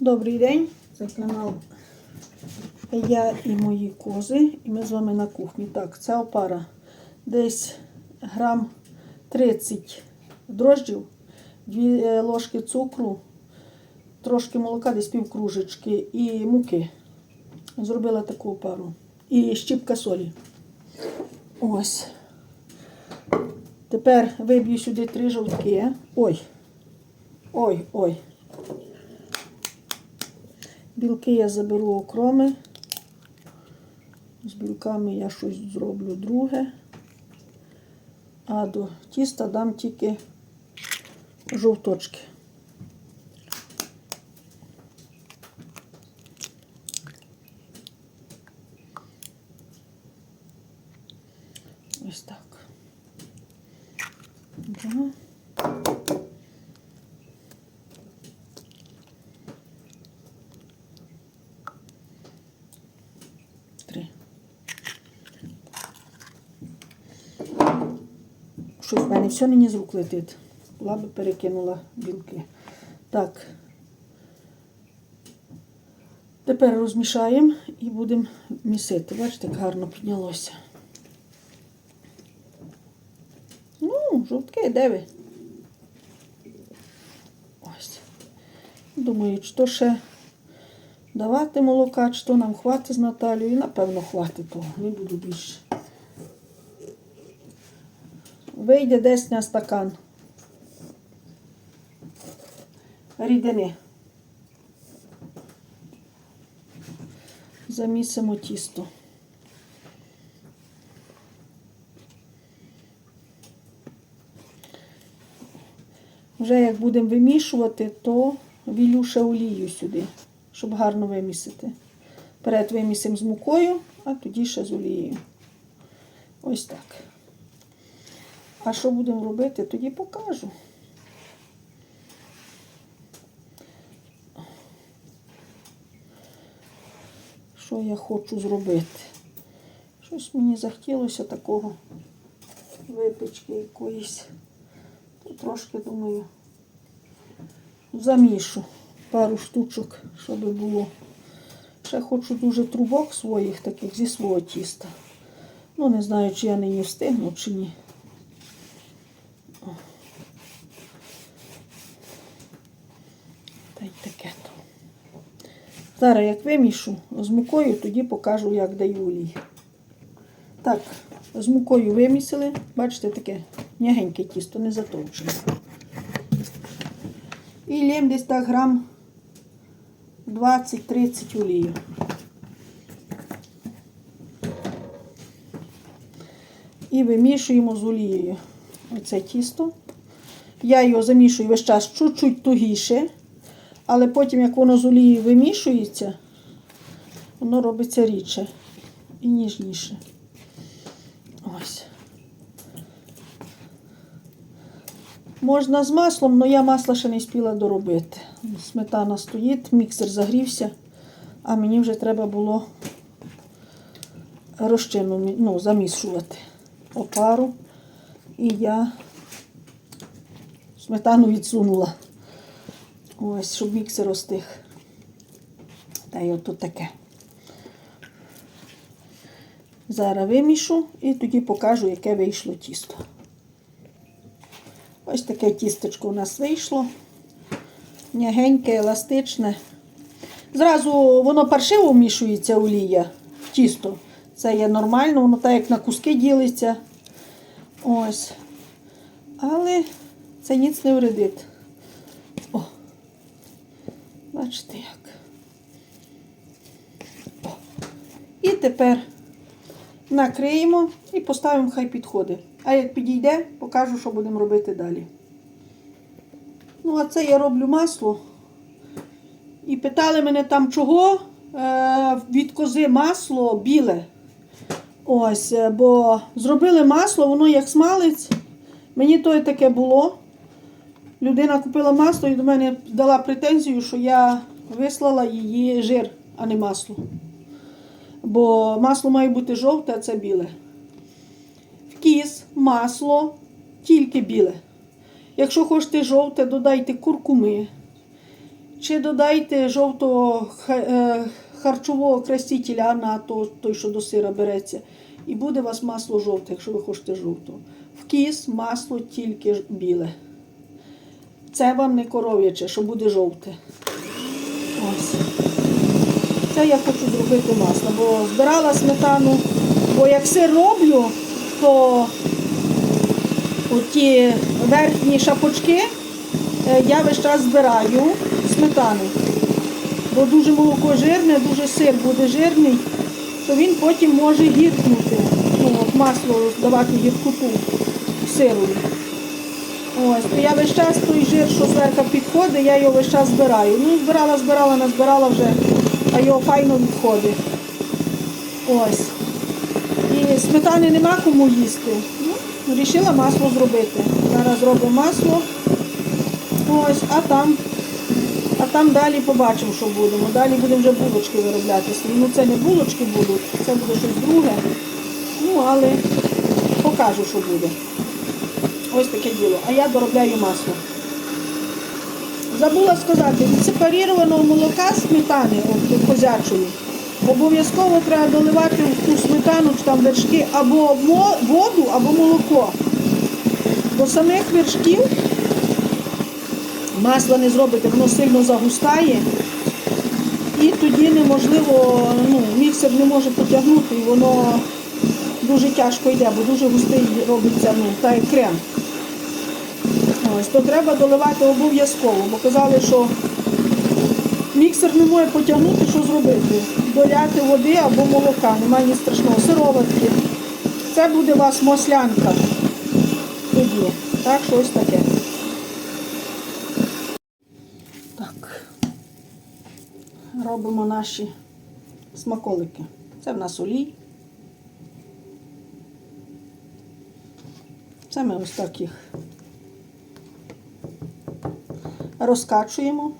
Добрий день, це канал Я і мої кози, і ми з вами на кухні. Так, ця опара десь грам 30 дрожджів, 2 ложки цукру, трошки молока, десь пів кружечки і муки. Зробила таку опару. І щіпка солі. Ось. Тепер виб'ю сюди три жовтки. Ой. Ой, ой. Білки я заберу окроми. З білками я щось зроблю друге. А до тіста дам тільки жовточки. Ось так. Ага. Три. Щось в мене все мені з рук летить. Була би перекинула білки. Так. Тепер розмішаємо і будемо місити. Бачите, як гарно піднялося. Ну, жовтки, де ви? Ось. Думаю, що ще давати молока, чи то нам хватить з Наталією. Напевно, хватить того, не буду більше. Вийде десь на стакан. Рідини. Замісимо тісто. Вже як будемо вимішувати, то вілю ще олію сюди, щоб гарно вимісити. Перед вимісимо з мукою, а тоді ще з олією. Ось так. А що будемо робити, тоді покажу. Що я хочу зробити? Щось мені захотілося такого випічки якоїсь. То трошки, думаю, замішу пару штучок, щоб було. Ще хочу дуже трубок своїх, таких зі свого тіста. Ну, не знаю, чи я нині встигну, чи ні. О. Та й таке то. Зараз як вимішу з мукою, тоді покажу, як даю олій. Так, з мукою вимісили. Бачите, таке м'ягеньке тісто, не затовчене. І лєм десь так грам 20-30 олію. І вимішуємо з олією оце тісто. Я його замішую весь час чуть-чуть тугіше, але потім, як воно з олією вимішується, воно робиться рідше і ніжніше. Ось. Можна з маслом, але я масло ще не спіла доробити. Сметана стоїть, міксер загрівся, а мені вже треба було розчину ну, замішувати опару. І я сметану відсунула. Ось, щоб міксер остиг. Та й отут таке. Зараз вимішу і тоді покажу, яке вийшло тісто. Ось таке тістечко у нас вийшло. М'ягеньке, еластичне. Зразу воно паршиво вмішується олія в тісто. Це є нормально, воно так як на куски ділиться. Ось. Але це ніц не вредить. Бачите як. О. І тепер накриємо і поставимо, хай підходить. А як підійде, покажу, що будемо робити далі. Ну, а це я роблю масло. І питали мене там, чого е, від кози масло біле. Ось, е, бо зробили масло, воно як смалець. Мені то і таке було. Людина купила масло і до мене дала претензію, що я вислала її жир, а не масло. Бо масло має бути жовте, а це біле. В кіс масло тільки біле. Якщо хочете жовте, додайте куркуми, Чи додайте жовтого е, харчового красителя на той, що до сира береться. І буде у вас масло жовте, якщо ви хочете жовтого. В кіс масло тільки біле. Це вам не коров'яче, що буде жовте. Ось. Це я хочу зробити масло, бо збирала сметану, бо як сир роблю, то оті верхні шапочки е, я весь час збираю сметани. Бо дуже молоко жирне, дуже сир буде жирний, то він потім може гіркнути. Ну, от масло давати гіркоту сирові. Ось, то я весь час той жир, що зверху підходить, я його весь час збираю. Ну, збирала, збирала, назбирала вже, а його файно відходить. Ось. І сметани нема кому їсти. Ну, вирішила масло зробити. Зараз зробимо масло. Ось, а там, а там далі побачимо, що будемо. Далі будемо вже булочки виробляти. Ну це не булочки будуть, це буде щось друге. Ну, але покажу, що буде. Ось таке діло. А я доробляю масло. Забула сказати, від сепарірованого молока сметани, от козячої, обов'язково треба доливати в ту сметану чи там вершки або воду, або молоко. До самих вершків масла не зробите, воно сильно загустає. І тоді неможливо, ну, міксер не може потягнути, і воно дуже тяжко йде, бо дуже густий робиться, ну, та як крем. Ось, то треба доливати обов'язково, бо казали, що міксер не може потягнути, що зробити. Доляти води або молока, немає ні страшного. Сироватки. Це буде у вас маслянка. Тоді. Так, що таке. Так. Робимо наші смаколики. Це в нас олій. Це ми ось так їх розкачуємо.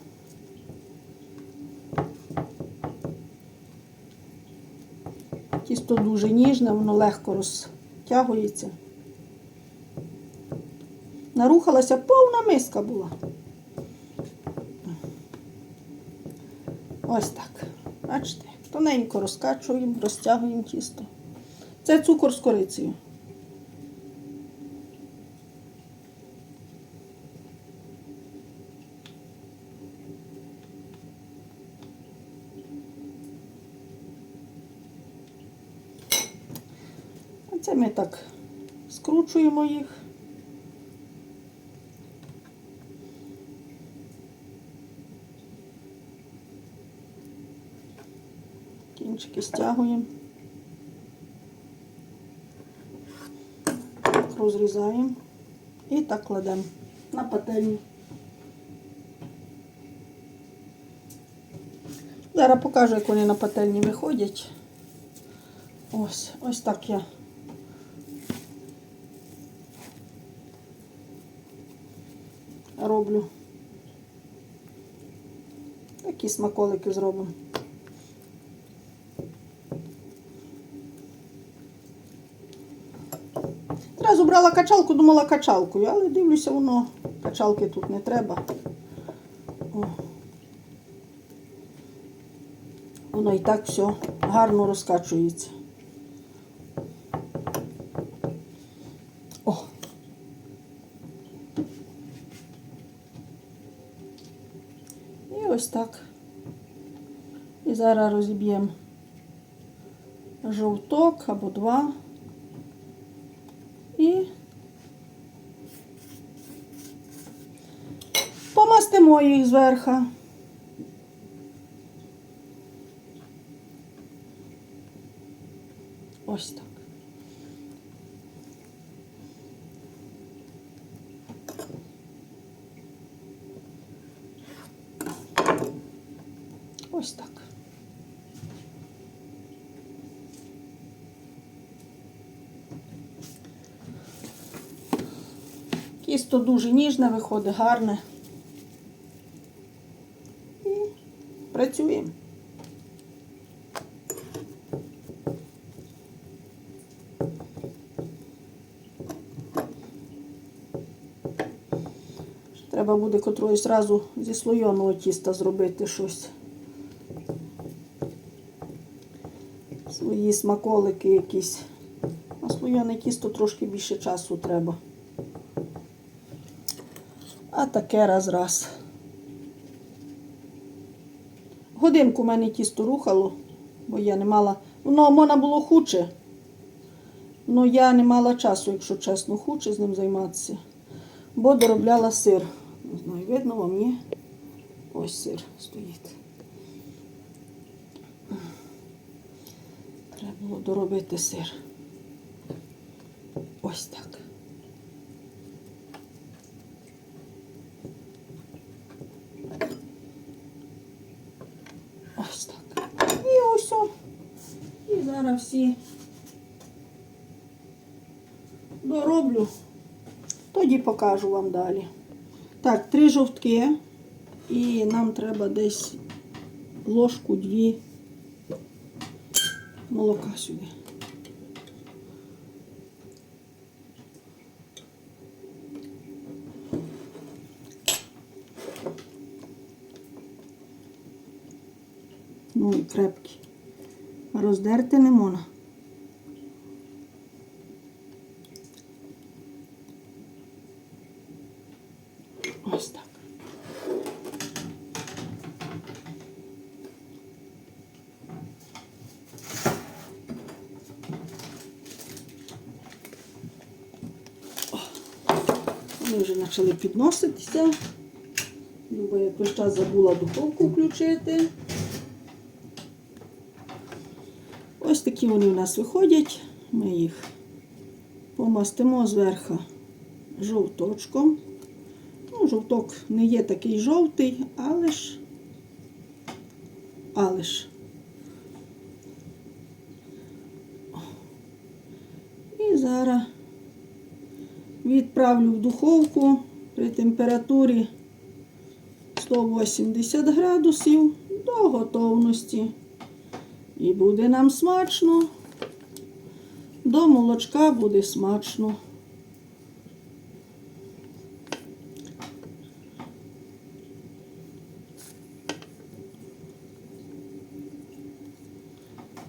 Тісто дуже ніжне, воно легко розтягується. Нарухалася повна миска була. Ось так. Бачите, тоненько розкачуємо, розтягуємо тісто. Це цукор з корицею. А Це ми так скручуємо їх. Кінчики стягуємо. Розрізаємо і так кладемо на пательню. Зараз покажу, як вони на пательні виходять. Ось, ось так я. Роблю. Такі смаколики зробимо. Одразу брала качалку, думала качалкою, але дивлюся, воно качалки тут не треба. О. Воно і так все гарно розкачується. О. І ось так. І зараз розіб'ємо жовток або два. І помастимо їх зверху. Ось так. Ось так. Тісто дуже ніжне, виходить гарне. І працюємо. Треба буде котрою зразу зі слойоного тіста зробити щось. Свої смаколики якісь. На слоєне тісто трошки більше часу треба. А таке раз-раз. Годинку в мене тісто рухало, бо я не мала. Воно можна було хуче. Ну я не мала часу, якщо чесно, хуче з ним займатися. Бо доробляла сир. Не знаю, видно вам, ні? Ось сир стоїть. Треба було доробити сир. Ось так. Ось так. І ось. І зараз всі дороблю, тоді покажу вам далі. Так, три жовтки. І нам треба десь ложку дві молока сюди. Ну і крепкі. Роздерти не можна. Ось так. О, Вони вже почали підноситися. Люба якось час забула духовку включити. Ось такі вони у нас виходять. Ми їх помастимо зверху жовточком. Ну, жовток не є такий жовтий, але ж, але ж. І зараз відправлю в духовку при температурі 180 градусів до готовності. І буде нам смачно. До молочка буде смачно.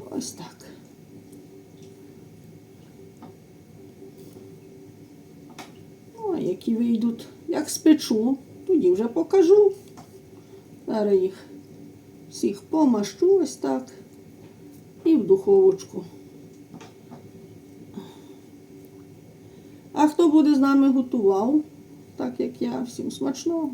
Ось так. О, які вийдуть, як тоді вже покажу. Зараз їх всіх помащу ось так і в духовочку. А хто буде з нами готував, так як я, всім смачного.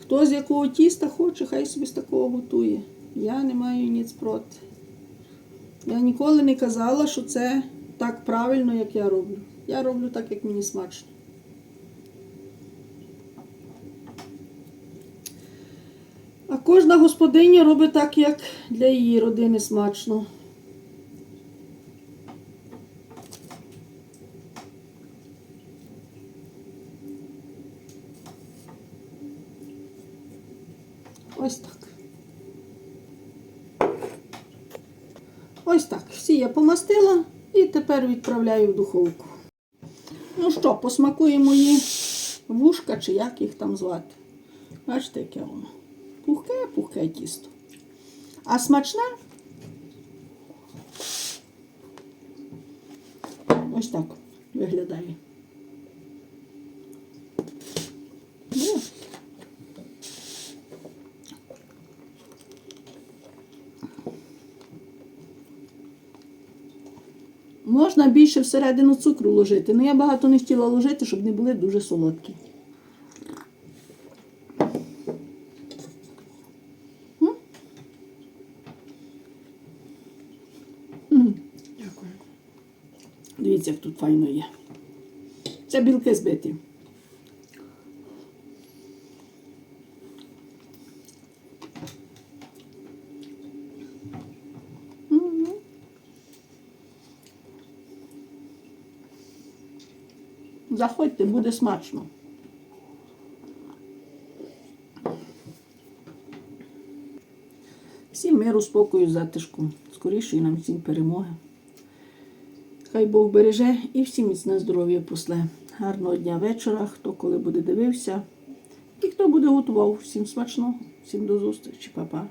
Хто з якого тіста хоче, хай собі з такого готує. Я не маю ніц проти. Я ніколи не казала, що це так правильно, як я роблю. Я роблю так, як мені смачно. А кожна господиня робить так, як для її родини смачно. Ось так. Ось так. Всі я помастила тепер відправляю в духовку. Ну що, посмакуємо її вушка чи як їх там звати. Бачите, яке воно. Пухке, пухке тісто. А смачне? Ось так виглядає. Можна більше всередину цукру ложити, але я багато не хотіла ложити, щоб не були дуже солодкі. Дивіться, як тут файно є. Це білки збиті. Заходьте, буде смачно. Всім миру, спокою, затишку. Скорішої нам всім перемоги. Хай Бог береже і всім міцне здоров'я после. Гарного дня вечора, хто коли буде дивився. І хто буде готував. Всім смачного, всім до зустрічі, Па-па.